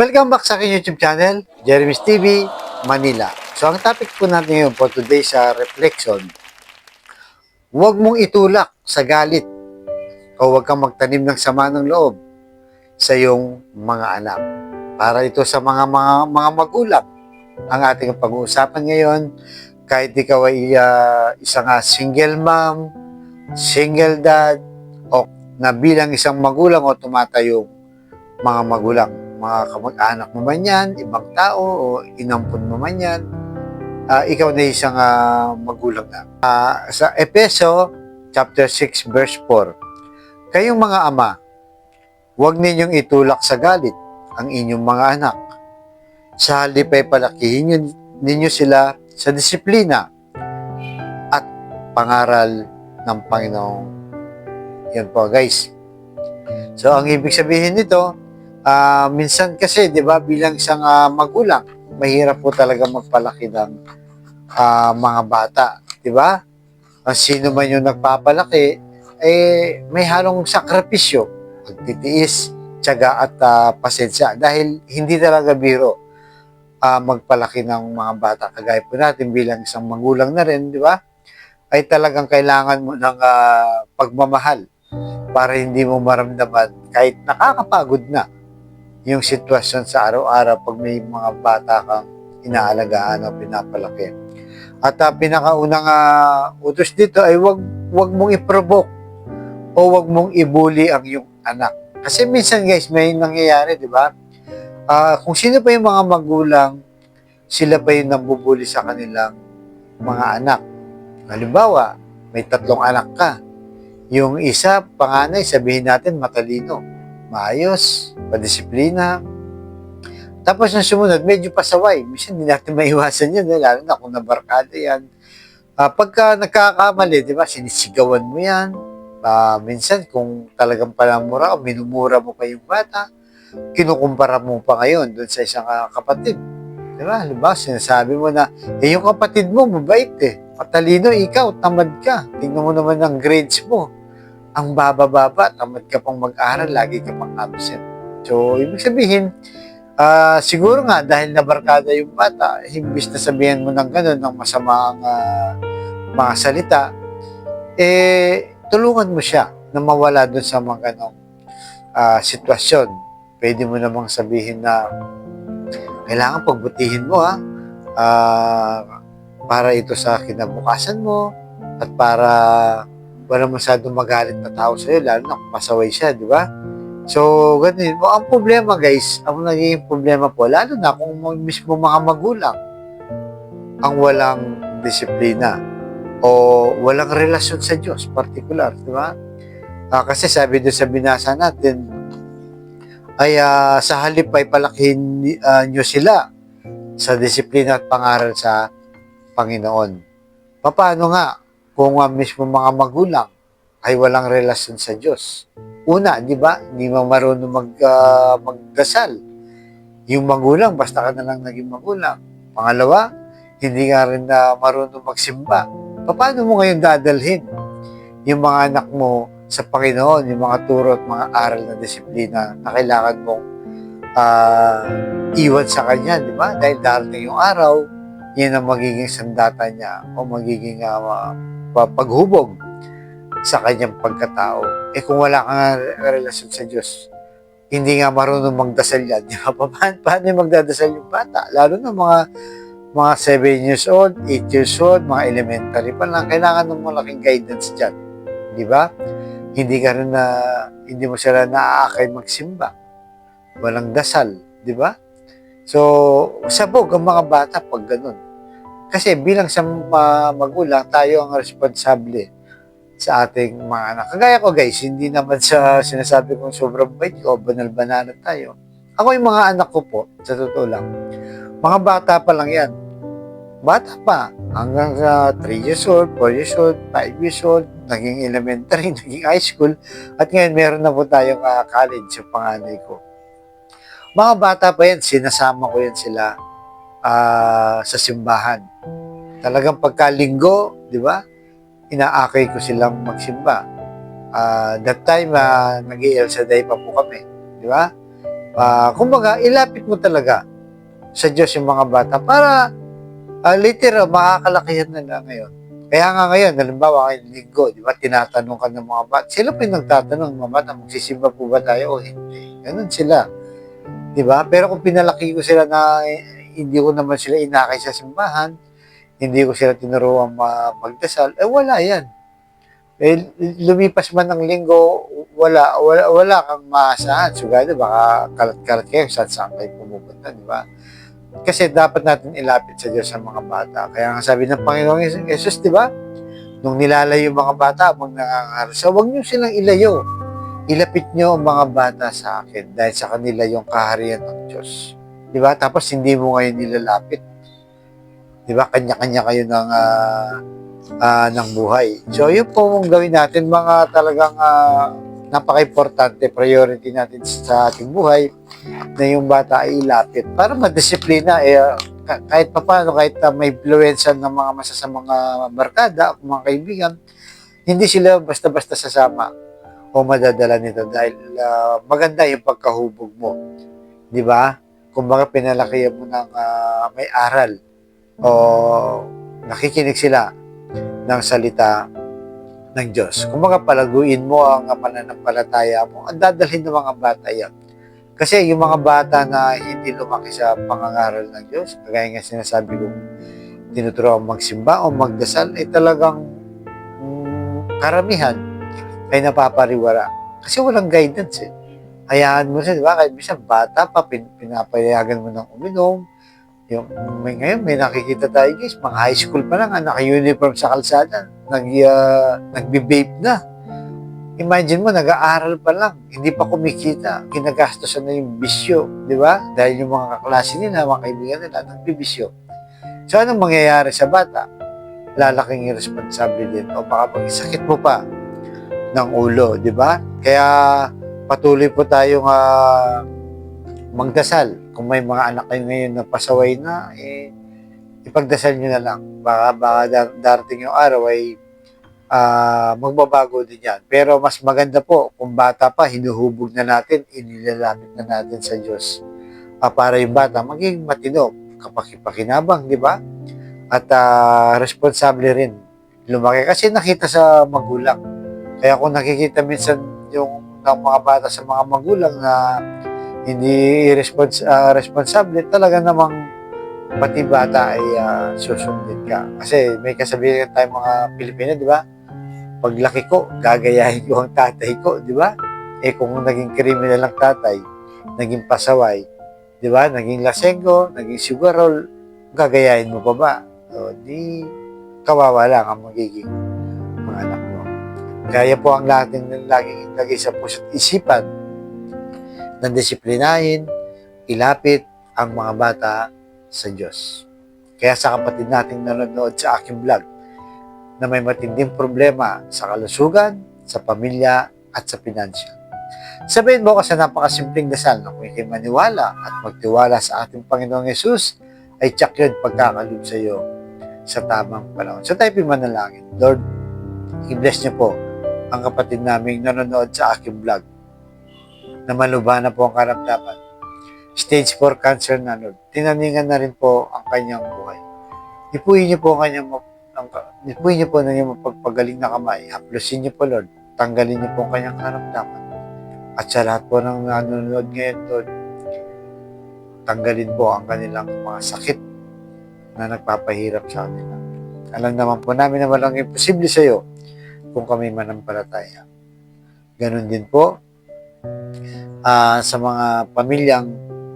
Welcome back sa aking YouTube channel, Jeremy's TV, Manila. So ang topic po natin ngayon for today sa reflection, huwag mong itulak sa galit o huwag kang magtanim ng sama ng loob sa iyong mga anak. Para ito sa mga mga, mga magulang ang ating pag-uusapan ngayon. Kahit ikaw ay ah, isang ah, single mom, single dad, o na bilang isang magulang o tumatayong mga magulang, mga kamag-anak mo man yan, ibang tao, o inampun mo man yan, ah, ikaw na isang ah, magulang na. Ah, sa Epeso, chapter 6, verse 4, Kayong mga ama, huwag ninyong itulak sa galit ang inyong mga anak. Sa halip ay palakihin ninyo, ninyo sila sa disiplina at pangaral ng Panginoong. Yan po guys. So ang ibig sabihin nito, ah, minsan kasi 'di ba bilang isang ah, magulang, mahirap po talaga magpalaki ng ah, mga bata, 'di ba? Ang sino man yung nagpapalaki, eh may halong sakripisyo, pagtitiis, tiyaga at ah, pasensya dahil hindi talaga biro ah, magpalaki ng mga bata kagaya po natin bilang isang magulang na rin, di ba? Ay talagang kailangan mo ng ah, pagmamahal para hindi mo maramdaman kahit nakakapagod na yung sitwasyon sa araw-araw pag may mga bata kang inaalagaan o pinapalaki. At ah, pinakaunang ah, utos dito ay wag wag mong i-provoke o wag mong ibuli ang iyong anak. Kasi minsan guys, may nangyayari, di ba? Ah, kung sino pa yung mga magulang, sila pa yung nambubuli sa kanilang mga anak. Halimbawa, may tatlong anak ka. Yung isa, panganay, sabihin natin matalino, maayos, padisiplina. Tapos yung sumunod, medyo pasaway. Minsan hindi natin maiwasan yun, eh, lalo na kung nabarkada yan. Ah, pagka nagkakamali, di ba, sinisigawan mo yan. Ah, minsan, kung talagang palamura o minumura mo pa yung bata, kinukumpara mo pa ngayon doon sa isang ah, kapatid. Di ba? Halimbawa, sinasabi mo na, eh, yung kapatid mo, mabait eh. Matalino, ikaw, tamad ka. Tingnan mo naman ang grades mo. Ang baba-baba, tamad ka pang mag-aral, lagi ka pang absent. So, ibig sabihin, ah, siguro nga, dahil nabarkada yung bata, imbis na sabihan mo ng gano'n, ng masama ang ah, mga salita, eh, tulungan mo siya na mawala doon sa mga ganong ah, sitwasyon. Pwede mo namang sabihin na kailangan pagbutihin mo ha Ah, para ito sa kinabukasan mo at para wala masyadong magalit na tao sa'yo, lalo na kung pasaway siya, di ba? So, ganun. Well, ang problema guys, ang naging problema po, lalo na kung mismo mga magulang ang walang disiplina o walang relasyon sa Diyos, particular, di ba? Ah, kasi sabi doon sa binasa natin, ay ah, sa halip ay palakihin ni- ah, nyo sila sa disiplina at pangaral sa Panginoon. Paano nga kung ah, mismo mga magulang ay walang relasyon sa Diyos? Una, di ba? Hindi mo marunong mag, ah, magdasal. Yung magulang, basta ka na lang naging magulang. Pangalawa, hindi ka rin na marunong magsimba. Paano mo ngayon dadalhin yung mga anak mo sa Panginoon, yung mga turo at mga aral na disiplina na kailangan mong ah, iwan sa Kanya, di ba? Dahil darating yung araw, yan ang magiging sandata niya o magiging pa- paghubog sa kanyang pagkatao. Eh kung wala kang re- relasyon sa Diyos, hindi nga marunong magdasal yan. Di ba? Pa- Paano, paano magdadasal yung bata? Lalo na mga mga 7 years old, 8 years old, mga elementary pa lang, kailangan ng malaking guidance dyan. Di ba? Hindi ka rin na, hindi mo sila naaakay magsimba. Walang dasal. Di ba? So, sabog ang mga bata pag ganun. Kasi bilang sa uh, magulang, tayo ang responsable sa ating mga anak. Kagaya ko guys, hindi naman sa sinasabi kong sobrang bait ko, banal-banana tayo. Ako yung mga anak ko po, sa totoo lang, mga bata pa lang yan. Bata pa, hanggang sa 3 years old, 4 years old, 5 years old, naging elementary, naging high school, at ngayon meron na po tayong ah, college sa panganay ko. Mga bata pa yan, sinasama ko yan sila ah, sa simbahan. Talagang pagkalinggo, di ba? Inaakay ko silang magsimba. Ah, that time, uh, nag-i-El Shaddai pa po kami. Di ba? Ah, kumbaga, ilapit mo talaga sa Diyos yung mga bata para uh, later, ah, makakalakihan na lang ngayon. Kaya nga ngayon, halimbawa kayo linggo, di ba, tinatanong ka ng mga bata. Sila pa yung nagtatanong, mga bata, magsisimba po ba tayo o hindi? Ganun sila. Di ba? Pero kung pinalaki ko sila na hindi ko naman sila inakay sa simbahan, hindi ko sila tinuruan ma- magdasal, eh wala yan. Eh, lumipas man ng linggo, wala, wala, wala kang maasahan. Gano'n, baka kalat-kalat kayo, saan saan kayo pumupunta, di ba? Kasi dapat natin ilapit sa Diyos ang mga bata. Kaya nga sabi ng Panginoong Yesus, di ba? Nung nilalayo mga bata, habang nangangaral, so huwag niyo silang ilayo. Ilapit niyo ang mga bata sa akin dahil sa kanila yung kaharian ng Diyos. Di ba? Tapos hindi mo ngayon nilalapit. Di ba? Kanya-kanya kayo ng, ah, ah, ng buhay. So, yun po mong gawin natin mga talagang ah, napaka-importante priority natin sa ating buhay na yung bata ay ilapit para madisiplina eh, ka- kahit pa paano, kahit uh, may influensya ng mga masasamang mga barkada o mga kaibigan, hindi sila basta-basta sasama o madadala nito dahil ah, maganda yung pagkahubog mo. Di ba? Kumbaga pinalaki mo ng ah, may aral o nakikinig sila ng salita ng Diyos. Kumbaga palaguin mo ang pananampalataya mo, ang dadalhin ng mga bata yan. Kasi yung mga bata na hindi lumaki sa pangangaral ng Diyos, kagaya nga sinasabi kong tinuturuan magsimba o magdasal, ay talagang mm, karamihan ay napapariwara. Kasi walang guidance eh. Hayaan mo siya, di ba? Kahit minsan bata pa, pin, pinapayagan mo ng uminom. Yung, may, ngayon, may nakikita tayo guys, mga high school pa lang, ah, naka-uniform sa kalsada, nag, uh, nagbe-vape na. Imagine mo, nag-aaral pa lang, hindi pa kumikita, ginagastosan na yung bisyo, di ba? Dahil yung mga kaklase nila, mga kaibigan nila, nagbibisyo. So, anong mangyayari sa bata? Lalaking irresponsible din. O baka pag sakit mo pa ng ulo, di ba? Kaya patuloy po tayong ah, magdasal. Kung may mga anak kayo ngayon na pasaway na, eh, ipagdasal nyo na lang. Baka, baka dar- darating yung araw ay ah, magbabago din yan. Pero mas maganda po, kung bata pa, hinuhubog na natin, inilalapit na natin sa Diyos. Ah, para yung bata maging matino, kapakipakinabang, di ba? At ah, responsable rin lumaki. Kasi nakita sa magulang. Kaya kung nakikita minsan yung ng mga bata sa mga magulang na hindi irrespons ah, responsable, talaga namang pati bata ay ah, susundin ka. Kasi may kasabihan tayong mga Pilipino, di ba? Paglaki ko, gagayahin ko ang tatay ko, di ba? Eh kung naging criminal ang tatay, naging pasaway, di ba? Naging lasenggo, naging sugarol, gagayahin mo pa ba? O, di kawawa lang ang magiging. Kaya po ang natin laging ilagay sa puso't isipan na disiplinahin, ilapit ang mga bata sa Diyos. Kaya sa kapatid nating nanonood sa aking vlog na may matinding problema sa kalusugan, sa pamilya, at sa financial. Sabihin mo ko sa napakasimpleng dasal na kung ikay maniwala at magtiwala sa ating Panginoong Yesus, ay tsak yun pagkakalob sa iyo sa tamang panahon. So tayo manalangin. Lord, i-bless niyo po ang kapatid naming nanonood sa aking vlog na malubha na po ang karamdaman. Stage 4 cancer na, Lord. Tinaningan na rin po ang kanyang buhay. Ipuin niyo po ang kanyang ang, niyo po na yung mapagpagaling na kamay. Haplusin niyo po, Lord. Tanggalin niyo po ang kanyang karamdaman. At sa lahat po ng nanonood ngayon, Lord, tanggalin po ang kanilang mga sakit na nagpapahirap sa kanila. Alam naman po namin na walang imposible sa iyo kung kami manampalataya. Ganon din po ah, sa mga pamilyang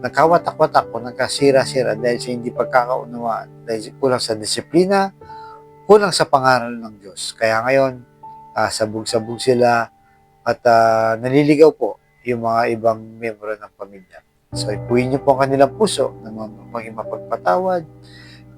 nagkawatak-watak o nagkasira-sira dahil sa hindi pagkakaunawaan, dahil kulang sa disiplina, kulang sa pangaral ng Diyos. Kaya ngayon, ah, sabog-sabog sila at ah, naliligaw po yung mga ibang miyembro ng pamilya. So, ipuin niyo po ang kanilang puso na maging mapagpatawad,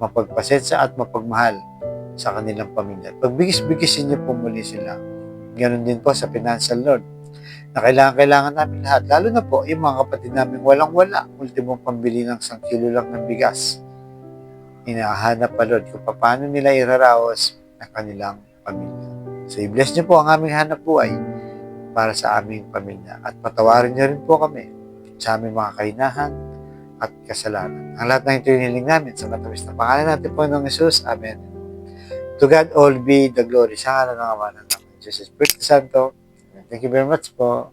mapagpasensya at mapagmahal sa kanilang pamilya. Pagbigis-bigisin niyo po muli sila. Ganon din po sa financial Lord na kailangan-kailangan namin lahat. Lalo na po yung mga kapatid namin walang-wala. Ultimong pambili ng isang kilo lang ng bigas. Inahanap pa Lord kung paano nila iraraos ang kanilang pamilya. So, i-bless niyo po ang aming hanap buhay para sa aming pamilya. At patawarin niyo rin po kami sa aming mga kahinahan at kasalanan. Ang lahat ng ito hiniling namin sa matamis na pangalan natin po ng Jesus. Amen. To God all be the glory. Sa ngalan ng Ama ng Jesus Espiritu Santo. Thank you very much po.